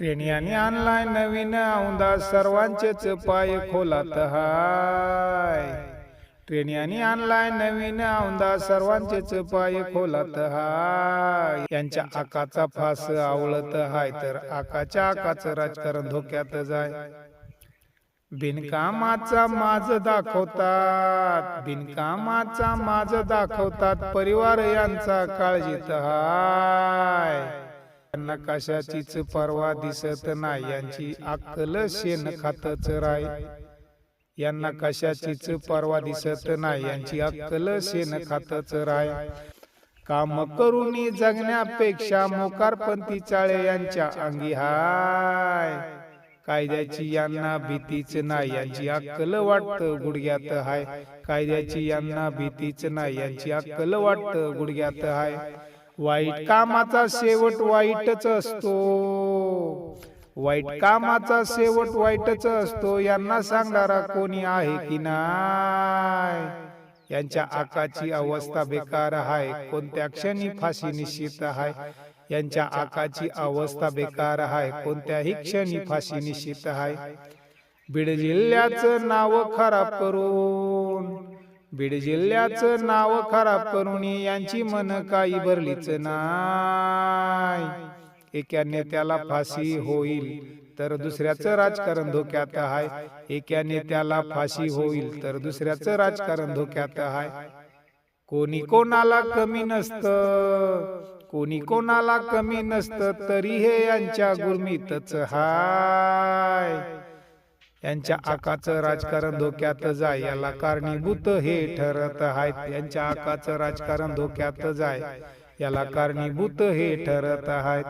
ट्रेनियाने आणलाय नवीन औंदा सर्वांचेच पाय खोलात हाय. ट्रेनियाने आणलाय नवीन औंदा सर्वांचेच पाय खोलात हाय. यांच्या आकाचा फास आवळत हाय तर आकाच्या आकाचं राजकारण धोक्यात जाय. बिनकामाचा माज दाखवतात बिनकामाचा माज दाखवतात परिवार यांचा काळजीत हाय. त्यांना कशाचीच परवा दिसत नाही. यांची अक्कल शेण खातच राय. यांना कशाचीच परवा दिसत नाही. यांची अक्कल शेण खातच राय. काम करून जगण्यापेक्षा मोकारपंथी चाळे यांच्या अंगी हाय. कायद्याची यांना भीतीच नाही. यांची अक्कल वाटत गुडघ्यात हाय. कायद्याची यांना भीतीच नाही. यांची अक्कल वाटत गुडघ्यात हाय. वाईट कामाचा शेवट वाईटच असतो. वाईट कामाचा शेवट वाईटच असतो. यांना सांगणारा कोणी आहे की नाही? यांच्या आकाची अवस्था बेकार आहे. कोणत्या क्षणी फाशी निश्चित आहे? यांच्या आकाची अवस्था बेकार आहे. कोणत्याही क्षणी फाशी निश्चित आहे. बीड जिल्ह्याचं नाव खराब करून बीड जिल्ह्याचं नाव खराब करून यांची मन काही भरलीच नाही. एका नेत्याला फाशी होईल तर दुसऱ्याचं राजकारण धोक्यात आहे. एका नेत्याला फाशी होईल तर दुसऱ्याचं राजकारण धोक्यात आहे. कोणी कोणाला कमी नसत कोणी कोणाला कमी नसत तरी हे यांच्या गुरमीतच हाय. यांच्या आकाचं राजकारण धोक्यात जाय याला कारणीभूत हे ठरत आहेत. यांच्या आकाचं राजकारण धोक्यात जाय याला कारणीभूत हे ठरत आहेत.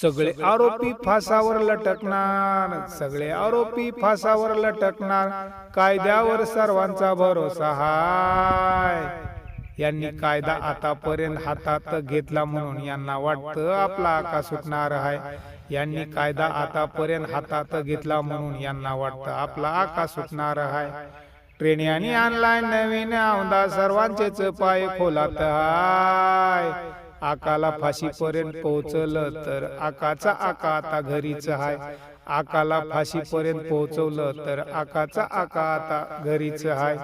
सगळे आरोपी फासावर लटकणार सगळे आरोपी फासावर लटकणार. कायद्यावर सर्वांचा भरोसा हाय. यांनी कायदा आतापर्यंत हातात घेतला म्हणून यांना वाटतं आपला आका सुटणार आहे. यांनी कायदा आतापर्यंत हातात घेतला म्हणून यांना वाटतं आपला आका सुटणार आहे. ट्रेन यांनी आणलाय नवीन औंदा सर्वांचेच पाय खोलात हाय. आकाला फाशीपर्यंत पोहोचलं तर आकाचा आका आता घरीच हाय आकाला फाशीपर्यंत पोहोचवलं तर आकाचा आका आता घरीच हाय